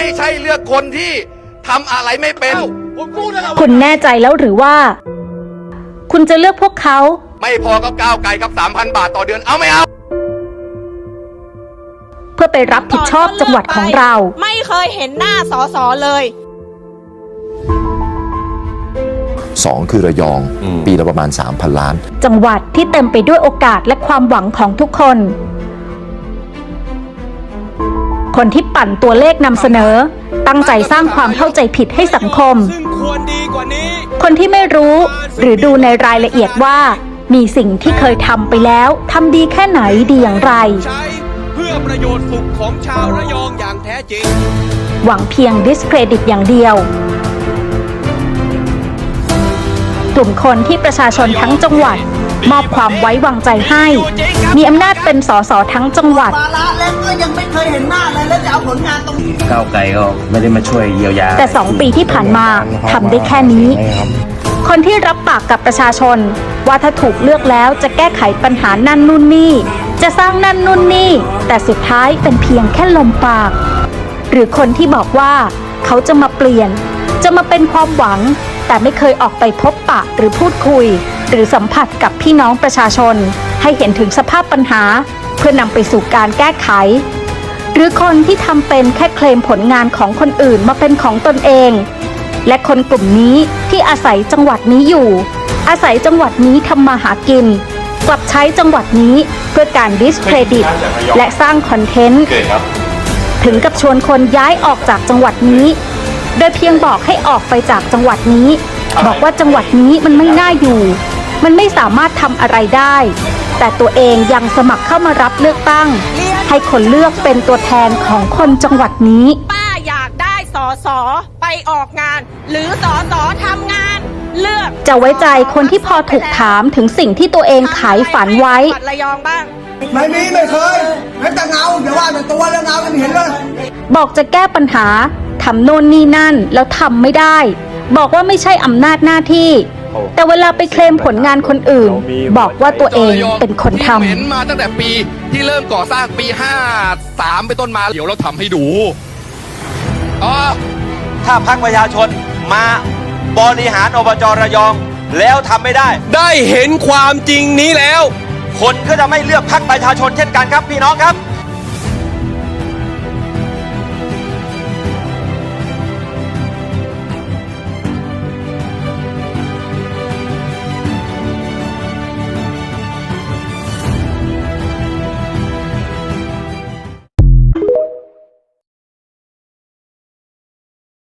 ไม่ใช่เลือกคนที่ทำอะไรไม่เป็นผมพูดแล้วคุณแน่ใจแล้วหรือว่า คุณจะเลือกพวกเขา ไม่พอกับก้าวไกลกับ 3,000 บาทต่อเดือนเอาไม่เอา เพื่อไปรับผิดชอบจังหวัดของเรา ไม่เคยเห็นหน้าสอสอเลย สองคือระยอง ปีละประมาณ 3,000 ล้าน จังหวัดที่เต็มไปด้วยโอกาสและความหวังของทุกคน คนที่ปั่นตัวเลขนำเสนอ ตั้งใจสร้างความเข้าใจผิดให้สังคมซึ่งควรดีกว่านี้คนที่ไม่รู้ หรือดูในรายละเอียดว่า มีสิ่งที่เคยทำไปแล้วทำดีแค่ไหนดีอย่างไรใช้เพื่อประโยชน์สุขของชาวระยองอย่างแท้จริง หวังเพียงดิสเครดิตอย่างเดียวกลุ่มคนที่ประชาชนทั้งจังหวัด มอบความไว้วางใจให้ มีอำนาจเป็นสสทั้งจังหวัดวาระแล้วก็ยังไม่เคยเห็นหน้าเลยแล้วจะเอาผลงานตรงนี้ ก้าวไกลก็ไม่ได้มาช่วยเยียวยาแต่สองปีที่ผ่านมาทำได้แค่นี้คนที่รับปากกับประชาชน ว่าถ้าถูกเลือกแล้วจะแก้ไขปัญหานั่นนู่นนี่ จะสร้างนั่นนู่นนี่ แต่สุดท้ายเป็นเพียงแค่ลมปาก หรือคนที่บอกว่า เขาจะมาเปลี่ยน จะมาเป็นความหวัง แต่ไม่เคยออกไปพบปะหรือพูดคุย หรือสัมผัสกับพี่น้องประชาชน ให้เห็นถึงสภาพปัญหา เพื่อนำไปสู่การแก้ไข หรือคนที่ทำเป็นแค่เคลมผลงานของคนอื่นมาเป็นของตนเอง และคนกลุ่มนี้ที่อาศัยจังหวัดนี้อยู่ อาศัยจังหวัดนี้ทำมาหากิน กลับใช้จังหวัดนี้เพื่อการดิสเครดิต และสร้างคอนเทนต์ถึงกับชวนคนย้ายออกจากจังหวัดนี้ โดยเพียงบอกให้ออกไปจากจังหวัดนี้ บอกว่าจังหวัดนี้มันไม่น่าอยู่ มันไม่สามารถทำอะไรได้ แต่ตัวเองยังสมัครเข้ามารับเลือกตั้ง ให้คนเลือกเป็นตัวแทนของคนจังหวัดนี้ ป้าอยากได้สอสอไปออกงาน หรือสอสอทำงาน เลือกจะไว้ใจคนที่พอถูกถามถึงสิ่งที่ตัวเองขายฝันไว้ จังหวัดระยองบ้าง ไม่มีไม่เคยแม้แต่เงาอย่าว่าแต่ตัวแล้วเงายังไม่เห็นเลย บอกจะแก้ปัญหาทำโน่นนี่นั่นแล้วทำไม่ได้ บอกว่าไม่ใช่อำนาจหน้าที่ แต่เวลาไปเคลมผลงานคนอื่น บอกว่าตัวเองเป็นคนทที่เห็นมาตั้งแต่ปีที่เริ่มก่อสร้างปี 53 ไปต้นมา เดี๋ยวเราทำให้ดูอ๋อถ้าพักประชาชนมาบริหารอบจระยอง แล้วทำไม่ได้ ได้เห็นความจริงนี้แล้ว คนก็จะไม่เลือกพักประชาชนเช่นกันครับพี่น้องครับ